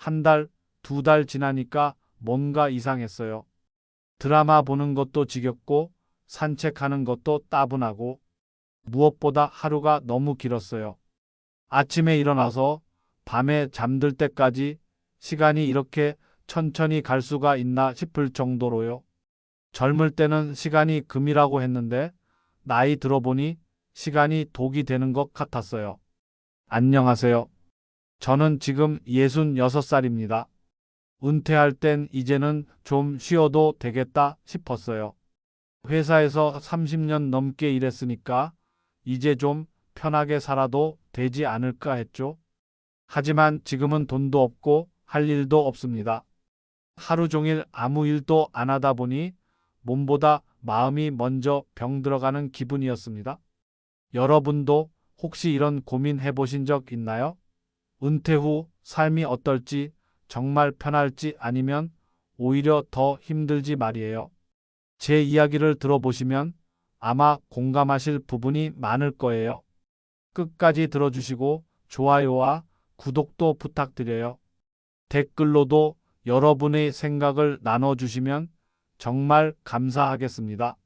한 달, 두 달 지나니까 뭔가 이상했어요. 드라마 보는 것도 지겹고 산책하는 것도 따분하고 무엇보다 하루가 너무 길었어요. 아침에 일어나서 밤에 잠들 때까지 시간이 이렇게 천천히 갈 수가 있나 싶을 정도로요. 젊을 때는 시간이 금이라고 했는데 나이 들어보니 시간이 독이 되는 것 같았어요. 안녕하세요. 저는 지금 66살입니다. 은퇴할 땐 이제는 좀 쉬어도 되겠다 싶었어요. 회사에서 30년 넘게 일했으니까 이제 좀 편하게 살아도 되지 않을까 했죠. 하지만 지금은 돈도 없고 할 일도 없습니다. 하루 종일 아무 일도 안 하다 보니 몸보다 마음이 먼저 병들어가는 기분이었습니다. 여러분도 혹시 이런 고민 해보신 적 있나요? 은퇴 후 삶이 어떨지 정말 편할지 아니면 오히려 더 힘들지 말이에요. 제 이야기를 들어보시면 아마 공감하실 부분이 많을 거예요. 끝까지 들어주시고 좋아요와 구독도 부탁드려요. 댓글로도 여러분의 생각을 나눠주시면 정말 감사하겠습니다.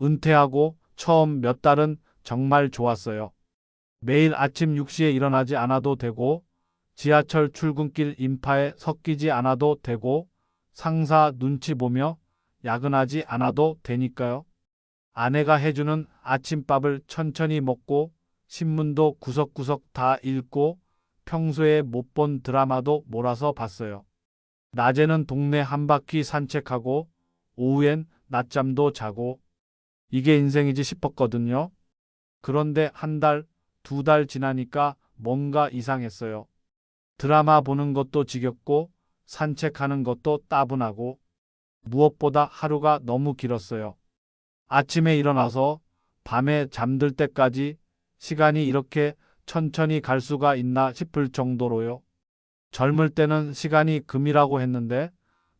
은퇴하고 처음 몇 달은 정말 좋았어요. 매일 아침 6시에 일어나지 않아도 되고, 지하철 출근길 인파에 섞이지 않아도 되고, 상사 눈치 보며 야근하지 않아도 되니까요. 아내가 해주는 아침밥을 천천히 먹고, 신문도 구석구석 다 읽고, 평소에 못 본 드라마도 몰아서 봤어요. 낮에는 동네 한 바퀴 산책하고, 오후엔 낮잠도 자고, 이게 인생이지 싶었거든요. 그런데 한 달, 두 달 지나니까 뭔가 이상했어요. 드라마 보는 것도 지겹고 산책하는 것도 따분하고 무엇보다 하루가 너무 길었어요. 아침에 일어나서 밤에 잠들 때까지 시간이 이렇게 천천히 갈 수가 있나 싶을 정도로요. 젊을 때는 시간이 금이라고 했는데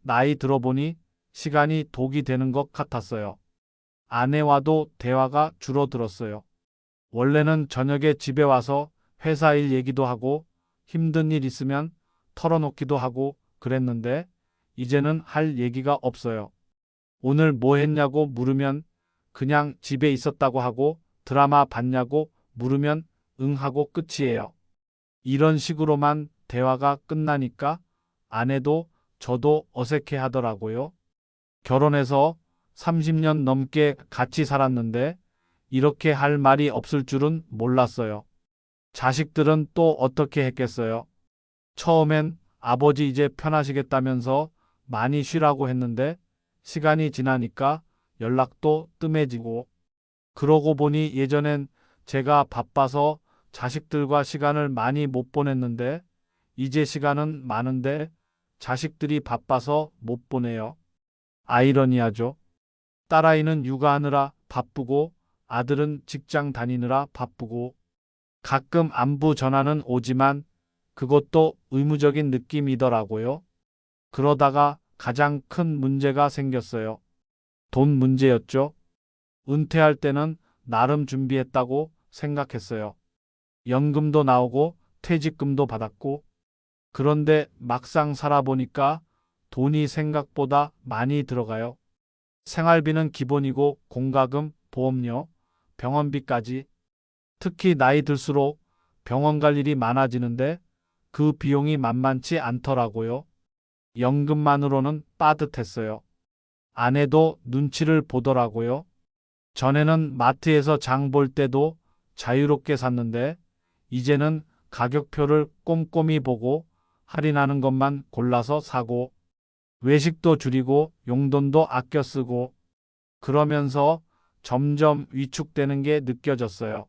나이 들어보니 시간이 독이 되는 것 같았어요. 아내와도 대화가 줄어들었어요. 원래는 저녁에 집에 와서 회사 일 얘기도 하고 힘든 일 있으면 털어놓기도 하고 그랬는데 이제는 할 얘기가 없어요. 오늘 뭐 했냐고 물으면 그냥 집에 있었다고 하고 드라마 봤냐고 물으면 응 하고 끝이에요. 이런 식으로만 대화가 끝나니까 아내도 저도 어색해 하더라고요. 결혼해서 30년 넘게 같이 살았는데 이렇게 할 말이 없을 줄은 몰랐어요. 자식들은 또 어떻게 했겠어요? 처음엔 아버지 이제 편하시겠다면서 많이 쉬라고 했는데 시간이 지나니까 연락도 뜸해지고 그러고 보니 예전엔 제가 바빠서 자식들과 시간을 많이 못 보냈는데 이제 시간은 많은데 자식들이 바빠서 못 보내요. 아이러니하죠. 딸아이는 육아하느라 바쁘고 아들은 직장 다니느라 바쁘고 가끔 안부 전화는 오지만 그것도 의무적인 느낌이더라고요. 그러다가 가장 큰 문제가 생겼어요. 돈 문제였죠. 은퇴할 때는 나름 준비했다고 생각했어요. 연금도 나오고 퇴직금도 받았고 그런데 막상 살아보니까 돈이 생각보다 많이 들어가요. 생활비는 기본이고 공과금, 보험료, 병원비까지 특히 나이 들수록 병원 갈 일이 많아지는데 그 비용이 만만치 않더라고요. 연금만으로는 빠듯했어요. 아내도 눈치를 보더라고요. 전에는 마트에서 장 볼 때도 자유롭게 샀는데 이제는 가격표를 꼼꼼히 보고 할인하는 것만 골라서 사고 외식도 줄이고 용돈도 아껴 쓰고 그러면서 점점 위축되는 게 느껴졌어요.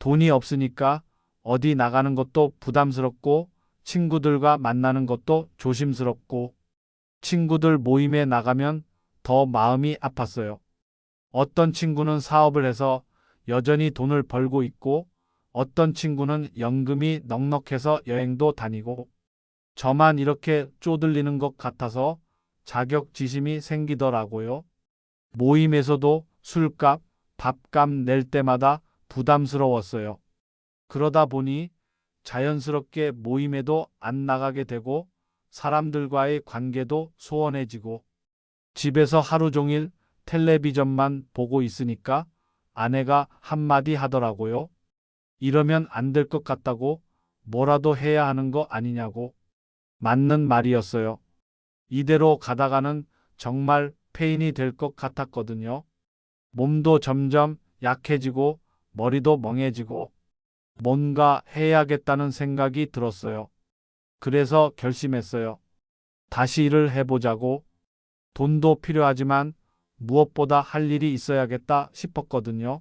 돈이 없으니까 어디 나가는 것도 부담스럽고 친구들과 만나는 것도 조심스럽고 친구들 모임에 나가면 더 마음이 아팠어요. 어떤 친구는 사업을 해서 여전히 돈을 벌고 있고 어떤 친구는 연금이 넉넉해서 여행도 다니고 저만 이렇게 쪼들리는 것 같아서 자격지심이 생기더라고요. 모임에서도 술값, 밥값 낼 때마다 부담스러웠어요. 그러다 보니 자연스럽게 모임에도 안 나가게 되고 사람들과의 관계도 소원해지고 집에서 하루 종일 텔레비전만 보고 있으니까 아내가 한마디 하더라고요. 이러면 안 될 것 같다고 뭐라도 해야 하는 거 아니냐고. 맞는 말이었어요. 이대로 가다가는 정말 폐인이 될 것 같았거든요. 몸도 점점 약해지고 머리도 멍해지고 뭔가 해야겠다는 생각이 들었어요. 그래서 결심했어요. 다시 일을 해보자고. 돈도 필요하지만 무엇보다 할 일이 있어야겠다 싶었거든요.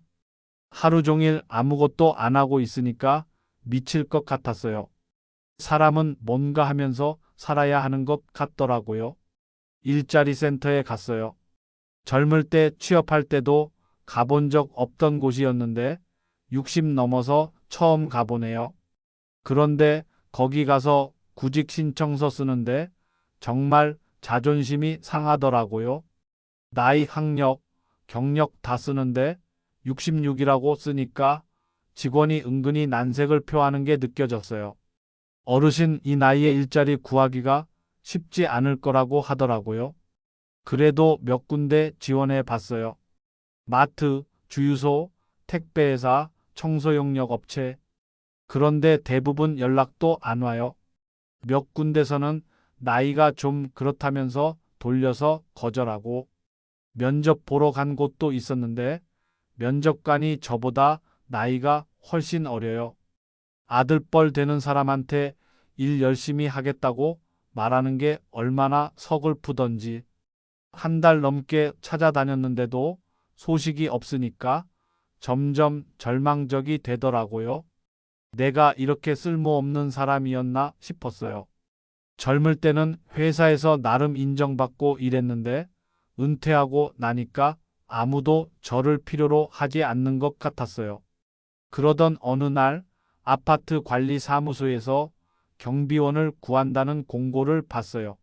하루 종일 아무것도 안 하고 있으니까 미칠 것 같았어요. 사람은 뭔가 하면서 살아야 하는 것 같더라고요. 일자리 센터에 갔어요. 젊을 때 취업할 때도 가본 적 없던 곳이었는데 60 넘어서 처음 가보네요. 그런데 거기 가서 구직 신청서 쓰는데 정말 자존심이 상하더라고요. 나이, 학력, 경력 다 쓰는데 66이라고 쓰니까 직원이 은근히 난색을 표하는 게 느껴졌어요. 어르신 이 나이에 일자리 구하기가 쉽지 않을 거라고 하더라고요. 그래도 몇 군데 지원해 봤어요. 마트, 주유소, 택배회사, 청소용역 업체. 그런데 대부분 연락도 안 와요. 몇 군데서는 나이가 좀 그렇다면서 돌려서 거절하고 면접 보러 간 곳도 있었는데 면접관이 저보다 나이가 훨씬 어려요. 아들뻘 되는 사람한테 일 열심히 하겠다고 말하는 게 얼마나 서글프던지. 한 달 넘게 찾아다녔는데도 소식이 없으니까 점점 절망적이 되더라고요. 내가 이렇게 쓸모없는 사람이었나 싶었어요. 젊을 때는 회사에서 나름 인정받고 일했는데 은퇴하고 나니까 아무도 저를 필요로 하지 않는 것 같았어요. 그러던 어느 날 아파트 관리 사무소에서 경비원을 구한다는 공고를 봤어요.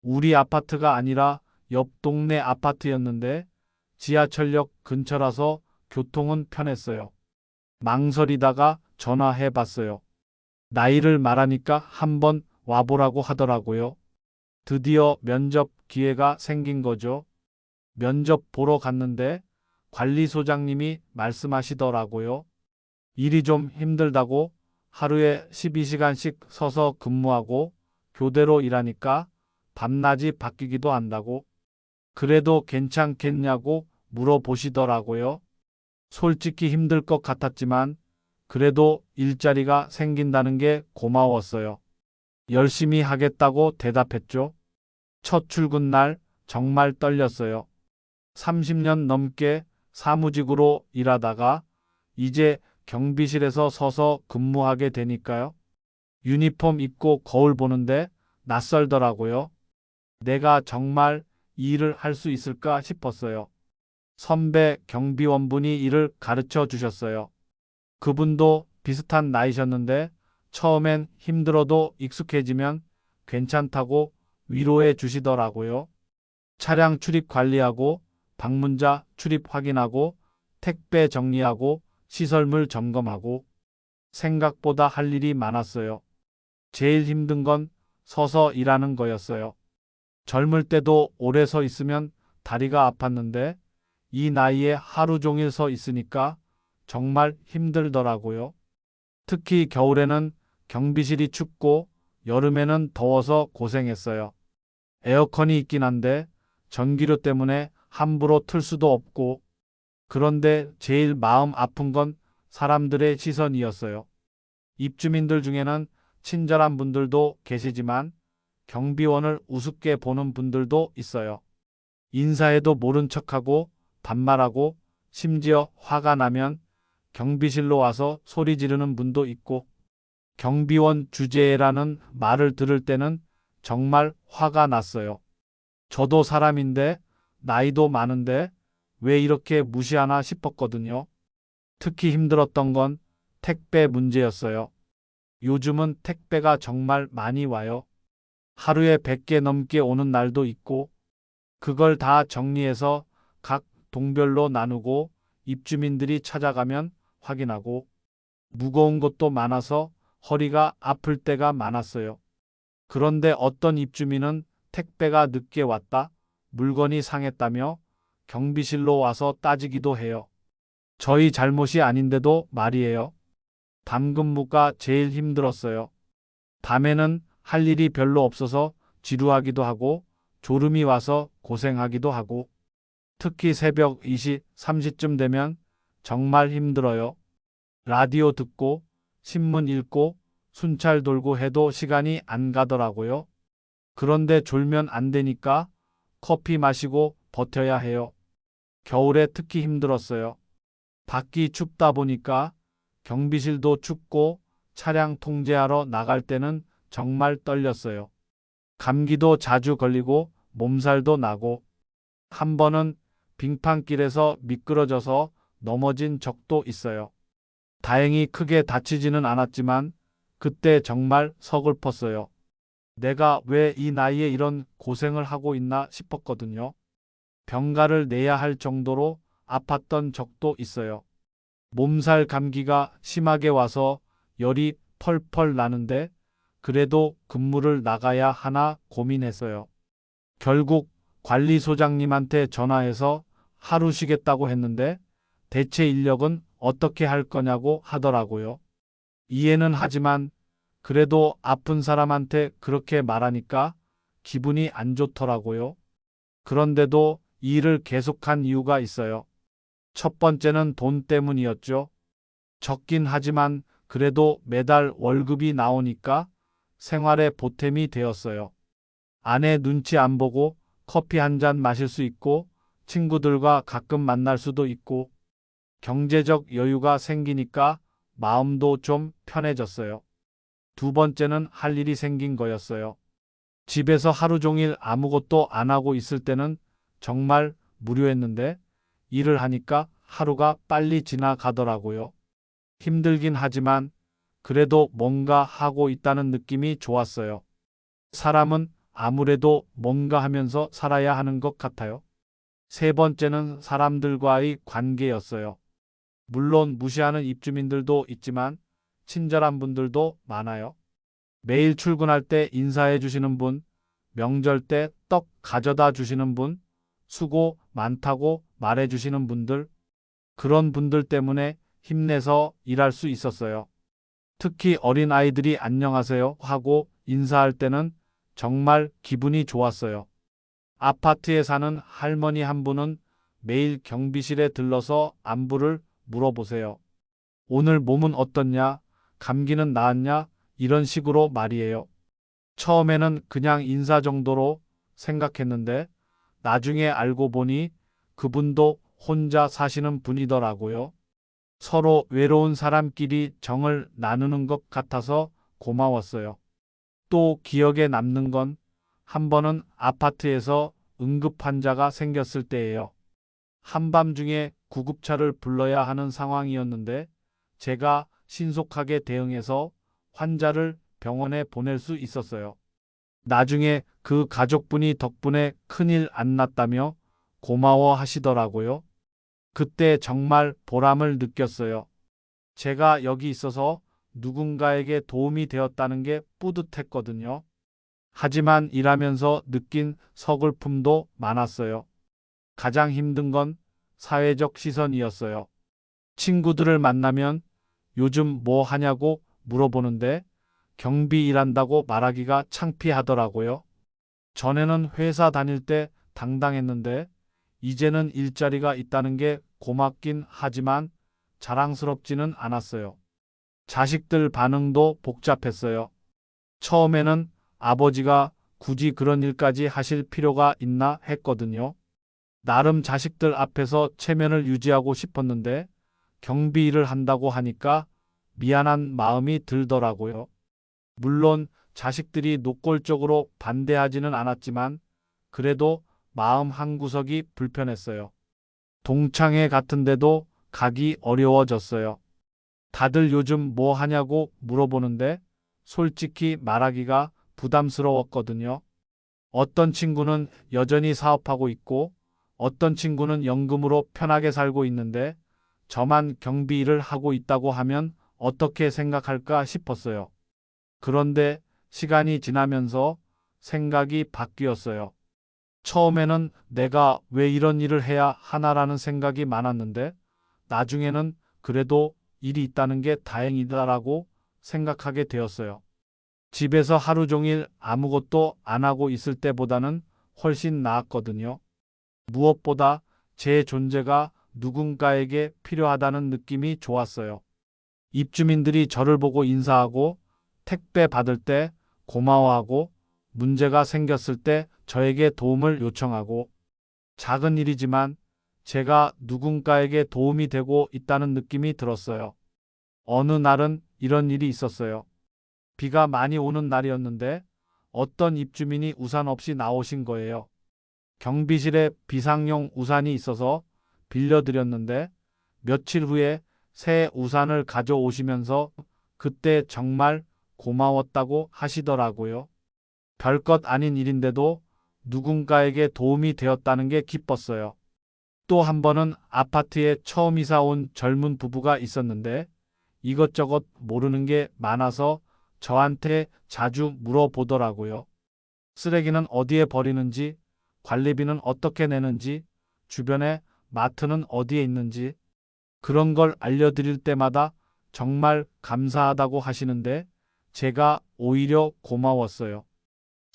우리 아파트가 아니라 옆 동네 아파트였는데 지하철역 근처라서 교통은 편했어요. 망설이다가 전화해 봤어요. 나이를 말하니까 한번 와보라고 하더라고요. 드디어 면접 기회가 생긴 거죠. 면접 보러 갔는데 관리소장님이 말씀하시더라고요. 일이 좀 힘들다고 하루에 12시간씩 서서 근무하고 교대로 일하니까 밤낮이 바뀌기도 한다고. 그래도 괜찮겠냐고 물어보시더라고요. 솔직히 힘들 것 같았지만 그래도 일자리가 생긴다는 게 고마웠어요. 열심히 하겠다고 대답했죠. 첫 출근 날 정말 떨렸어요. 30년 넘게 사무직으로 일하다가 이제 경비실에서 서서 근무하게 되니까요. 유니폼 입고 거울 보는데 낯설더라고요. 내가 정말 이 일을 할 수 있을까 싶었어요. 선배 경비원분이 일을 가르쳐 주셨어요. 그분도 비슷한 나이셨는데 처음엔 힘들어도 익숙해지면 괜찮다고 위로해 주시더라고요. 차량 출입 관리하고 방문자 출입 확인하고 택배 정리하고 시설물 점검하고 생각보다 할 일이 많았어요. 제일 힘든 건 서서 일하는 거였어요. 젊을 때도 오래 서 있으면 다리가 아팠는데 이 나이에 하루 종일 서 있으니까 정말 힘들더라고요. 특히 겨울에는 경비실이 춥고 여름에는 더워서 고생했어요. 에어컨이 있긴 한데 전기료 때문에 함부로 틀 수도 없고 그런데 제일 마음 아픈 건 사람들의 시선이었어요. 입주민들 중에는 친절한 분들도 계시지만 경비원을 우습게 보는 분들도 있어요. 인사해도 모른 척하고 반말하고 심지어 화가 나면 경비실로 와서 소리 지르는 분도 있고 경비원 주제라는 말을 들을 때는 정말 화가 났어요. 저도 사람인데 나이도 많은데 왜 이렇게 무시하나 싶었거든요. 특히 힘들었던 건 택배 문제였어요. 요즘은 택배가 정말 많이 와요. 하루에 100개 넘게 오는 날도 있고, 그걸 다 정리해서 각 동별로 나누고 입주민들이 찾아가면 확인하고, 무거운 것도 많아서 허리가 아플 때가 많았어요. 그런데 어떤 입주민은 택배가 늦게 왔다, 물건이 상했다며 경비실로 와서 따지기도 해요. 저희 잘못이 아닌데도 말이에요. 밤 근무가 제일 힘들었어요. 밤에는 할 일이 별로 없어서 지루하기도 하고 졸음이 와서 고생하기도 하고 특히 새벽 2시, 3시쯤 되면 정말 힘들어요. 라디오 듣고 신문 읽고 순찰 돌고 해도 시간이 안 가더라고요. 그런데 졸면 안 되니까 커피 마시고 버텨야 해요. 겨울에 특히 힘들었어요. 밖이 춥다 보니까 경비실도 춥고 차량 통제하러 나갈 때는 정말 떨렸어요. 감기도 자주 걸리고 몸살도 나고 한 번은 빙판길에서 미끄러져서 넘어진 적도 있어요. 다행히 크게 다치지는 않았지만 그때 정말 서글펐어요. 내가 왜 이 나이에 이런 고생을 하고 있나 싶었거든요. 병가를 내야 할 정도로 아팠던 적도 있어요. 몸살 감기가 심하게 와서 열이 펄펄 나는데 그래도 근무를 나가야 하나 고민했어요. 결국 관리소장님한테 전화해서 하루 쉬겠다고 했는데 대체 인력은 어떻게 할 거냐고 하더라고요. 이해는 하지만 그래도 아픈 사람한테 그렇게 말하니까 기분이 안 좋더라고요. 그런데도 이 일을 계속한 이유가 있어요. 첫 번째는 돈 때문이었죠. 적긴 하지만 그래도 매달 월급이 나오니까 생활에 보탬이 되었어요. 아내 눈치 안 보고 커피 한 잔 마실 수 있고 친구들과 가끔 만날 수도 있고 경제적 여유가 생기니까 마음도 좀 편해졌어요. 두 번째는 할 일이 생긴 거였어요. 집에서 하루 종일 아무것도 안 하고 있을 때는 정말 무료했는데 일을 하니까 하루가 빨리 지나가더라고요. 힘들긴 하지만 그래도 뭔가 하고 있다는 느낌이 좋았어요. 사람은 아무래도 뭔가 하면서 살아야 하는 것 같아요. 세 번째는 사람들과의 관계였어요. 물론 무시하는 입주민들도 있지만 친절한 분들도 많아요. 매일 출근할 때 인사해 주시는 분, 명절 때 떡 가져다 주시는 분, 수고 많다고 말해 주시는 분들, 그런 분들 때문에 힘내서 일할 수 있었어요. 특히 어린 아이들이 안녕하세요 하고 인사할 때는 정말 기분이 좋았어요. 아파트에 사는 할머니 한 분은 매일 경비실에 들러서 안부를 물어보세요. 오늘 몸은 어떻냐? 감기는 나았냐? 이런 식으로 말이에요. 처음에는 그냥 인사 정도로 생각했는데 나중에 알고 보니 그분도 혼자 사시는 분이더라고요. 서로 외로운 사람끼리 정을 나누는 것 같아서 고마웠어요. 또 기억에 남는 건 한 번은 아파트에서 응급 환자가 생겼을 때예요. 한밤중에 구급차를 불러야 하는 상황이었는데 제가 신속하게 대응해서 환자를 병원에 보낼 수 있었어요. 나중에 그 가족분이 덕분에 큰일 안 났다며 고마워 하시더라고요. 그때 정말 보람을 느꼈어요. 제가 여기 있어서 누군가에게 도움이 되었다는 게 뿌듯했거든요. 하지만 일하면서 느낀 서글픔도 많았어요. 가장 힘든 건 사회적 시선이었어요. 친구들을 만나면 요즘 뭐 하냐고 물어보는데 경비 일한다고 말하기가 창피하더라고요. 전에는 회사 다닐 때 당당했는데 이제는 일자리가 있다는 게 고맙긴 하지만 자랑스럽지는 않았어요. 자식들 반응도 복잡했어요. 처음에는 아버지가 굳이 그런 일까지 하실 필요가 있나 했거든요. 나름 자식들 앞에서 체면을 유지하고 싶었는데 경비 일을 한다고 하니까 미안한 마음이 들더라고요. 물론 자식들이 노골적으로 반대하지는 않았지만 그래도 마음 한구석이 불편했어요. 동창회 같은데도 가기 어려워졌어요. 다들 요즘 뭐 하냐고 물어보는데 솔직히 말하기가 부담스러웠거든요. 어떤 친구는 여전히 사업하고 있고 어떤 친구는 연금으로 편하게 살고 있는데 저만 경비 일을 하고 있다고 하면 어떻게 생각할까 싶었어요. 그런데 시간이 지나면서 생각이 바뀌었어요. 처음에는 내가 왜 이런 일을 해야 하나라는 생각이 많았는데 나중에는 그래도 일이 있다는 게 다행이다라고 생각하게 되었어요. 집에서 하루 종일 아무것도 안 하고 있을 때보다는 훨씬 나았거든요. 무엇보다 제 존재가 누군가에게 필요하다는 느낌이 좋았어요. 입주민들이 저를 보고 인사하고 택배 받을 때 고마워하고 문제가 생겼을 때 저에게 도움을 요청하고 작은 일이지만 제가 누군가에게 도움이 되고 있다는 느낌이 들었어요. 어느 날은 이런 일이 있었어요. 비가 많이 오는 날이었는데 어떤 입주민이 우산 없이 나오신 거예요. 경비실에 비상용 우산이 있어서 빌려드렸는데 며칠 후에 새 우산을 가져오시면서 그때 정말 고마웠다고 하시더라고요. 별것 아닌 일인데도 누군가에게 도움이 되었다는 게 기뻤어요. 또 한 번은 아파트에 처음 이사 온 젊은 부부가 있었는데 이것저것 모르는 게 많아서 저한테 자주 물어보더라고요. 쓰레기는 어디에 버리는지, 관리비는 어떻게 내는지, 주변에 마트는 어디에 있는지, 그런 걸 알려드릴 때마다 정말 감사하다고 하시는데 제가 오히려 고마웠어요.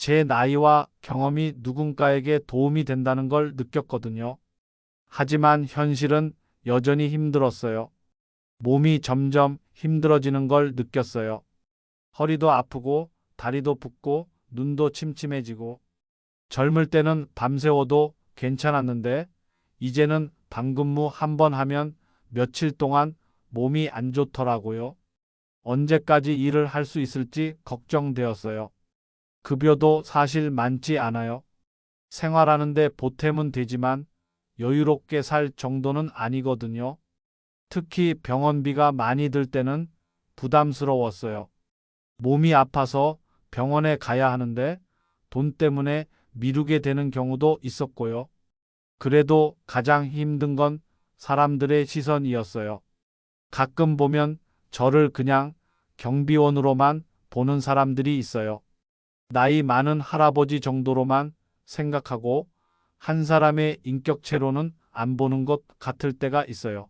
제 나이와 경험이 누군가에게 도움이 된다는 걸 느꼈거든요. 하지만 현실은 여전히 힘들었어요. 몸이 점점 힘들어지는 걸 느꼈어요. 허리도 아프고 다리도 붓고 눈도 침침해지고 젊을 때는 밤새워도 괜찮았는데 이제는 방근무 한 번 하면 며칠 동안 몸이 안 좋더라고요. 언제까지 일을 할 수 있을지 걱정되었어요. 급여도 사실 많지 않아요. 생활하는데 보탬은 되지만 여유롭게 살 정도는 아니거든요. 특히 병원비가 많이 들 때는 부담스러웠어요. 몸이 아파서 병원에 가야 하는데 돈 때문에 미루게 되는 경우도 있었고요. 그래도 가장 힘든 건 사람들의 시선이었어요. 가끔 보면 저를 그냥 경비원으로만 보는 사람들이 있어요. 나이 많은 할아버지 정도로만 생각하고 한 사람의 인격체로는 안 보는 것 같을 때가 있어요.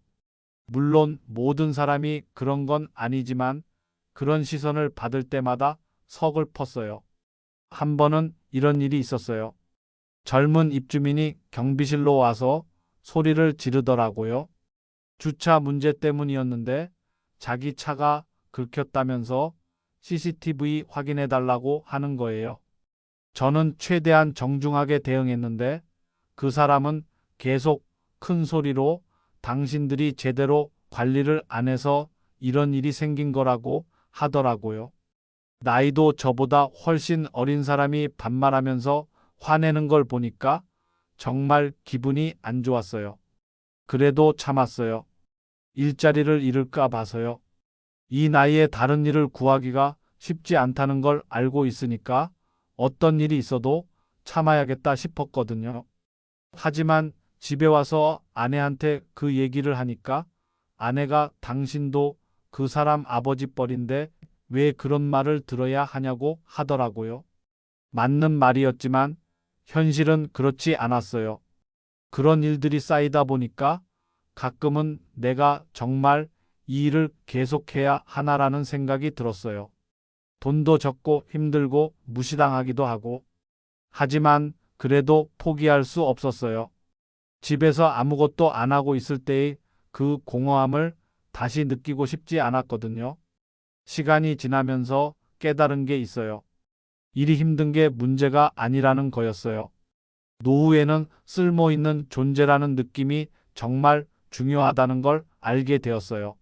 물론 모든 사람이 그런 건 아니지만 그런 시선을 받을 때마다 서글펐어요. 한 번은 이런 일이 있었어요. 젊은 입주민이 경비실로 와서 소리를 지르더라고요. 주차 문제 때문이었는데 자기 차가 긁혔다면서 CCTV 확인해 달라고 하는 거예요. 저는 최대한 정중하게 대응했는데 그 사람은 계속 큰 소리로 당신들이 제대로 관리를 안 해서 이런 일이 생긴 거라고 하더라고요. 나이도 저보다 훨씬 어린 사람이 반말하면서 화내는 걸 보니까 정말 기분이 안 좋았어요. 그래도 참았어요. 일자리를 잃을까 봐서요. 이 나이에 다른 일을 구하기가 쉽지 않다는 걸 알고 있으니까 어떤 일이 있어도 참아야겠다 싶었거든요. 하지만 집에 와서 아내한테 그 얘기를 하니까 아내가 당신도 그 사람 아버지 뻘인데 왜 그런 말을 들어야 하냐고 하더라고요. 맞는 말이었지만 현실은 그렇지 않았어요. 그런 일들이 쌓이다 보니까 가끔은 내가 정말 이 일을 계속해야 하나라는 생각이 들었어요. 돈도 적고 힘들고 무시당하기도 하고. 하지만 그래도 포기할 수 없었어요. 집에서 아무것도 안 하고 있을 때의 그 공허함을 다시 느끼고 싶지 않았거든요. 시간이 지나면서 깨달은 게 있어요. 일이 힘든 게 문제가 아니라는 거였어요. 노후에는 쓸모 있는 존재라는 느낌이 정말 중요하다는 걸 알게 되었어요.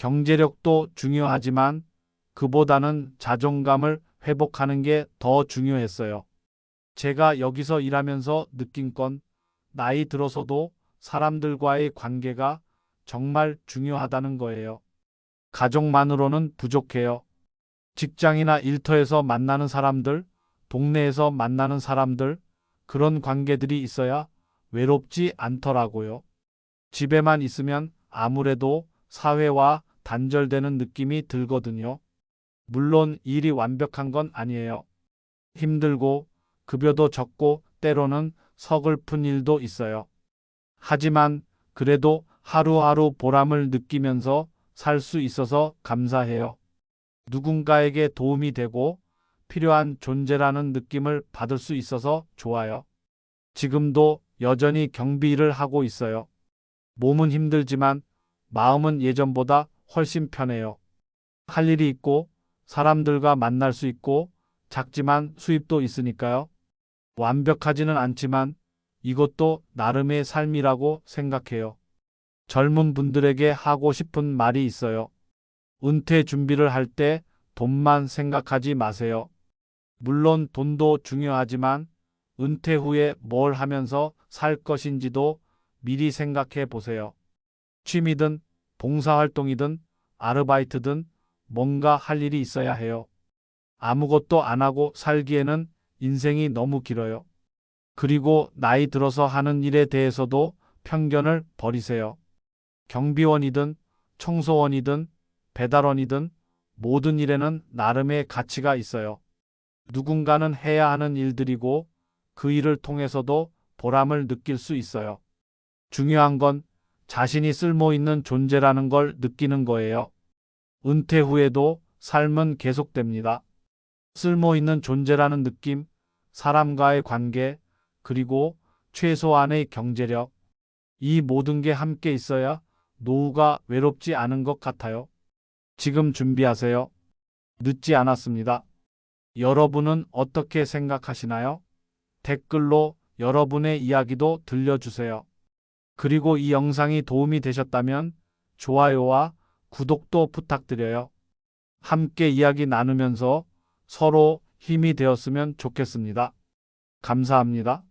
경제력도 중요하지만 그보다는 자존감을 회복하는 게 더 중요했어요. 제가 여기서 일하면서 느낀 건 나이 들어서도 사람들과의 관계가 정말 중요하다는 거예요. 가족만으로는 부족해요. 직장이나 일터에서 만나는 사람들, 동네에서 만나는 사람들, 그런 관계들이 있어야 외롭지 않더라고요. 집에만 있으면 아무래도 사회와 단절되는 느낌이 들거든요. 물론 일이 완벽한 건 아니에요. 힘들고 급여도 적고 때로는 서글픈 일도 있어요. 하지만 그래도 하루하루 보람을 느끼면서 살 수 있어서 감사해요. 누군가에게 도움이 되고 필요한 존재라는 느낌을 받을 수 있어서 좋아요. 지금도 여전히 경비 일을 하고 있어요. 몸은 힘들지만 마음은 예전보다 훨씬 편해요. 할 일이 있고 사람들과 만날 수 있고 작지만 수입도 있으니까요. 완벽하지는 않지만 이것도 나름의 삶이라고 생각해요. 젊은 분들에게 하고 싶은 말이 있어요. 은퇴 준비를 할 때 돈만 생각하지 마세요. 물론 돈도 중요하지만 은퇴 후에 뭘 하면서 살 것인지도 미리 생각해 보세요. 취미든 봉사활동이든 아르바이트든 뭔가 할 일이 있어야 해요. 아무것도 안 하고 살기에는 인생이 너무 길어요. 그리고 나이 들어서 하는 일에 대해서도 편견을 버리세요. 경비원이든 청소원이든 배달원이든 모든 일에는 나름의 가치가 있어요. 누군가는 해야 하는 일들이고 그 일을 통해서도 보람을 느낄 수 있어요. 중요한 건 자신이 쓸모 있는 존재라는 걸 느끼는 거예요. 은퇴 후에도 삶은 계속됩니다. 쓸모 있는 존재라는 느낌, 사람과의 관계, 그리고 최소한의 경제력. 이 모든 게 함께 있어야 노후가 외롭지 않은 것 같아요. 지금 준비하세요. 늦지 않았습니다. 여러분은 어떻게 생각하시나요? 댓글로 여러분의 이야기도 들려주세요. 그리고 이 영상이 도움이 되셨다면 좋아요와 구독도 부탁드려요. 함께 이야기 나누면서 서로 힘이 되었으면 좋겠습니다. 감사합니다.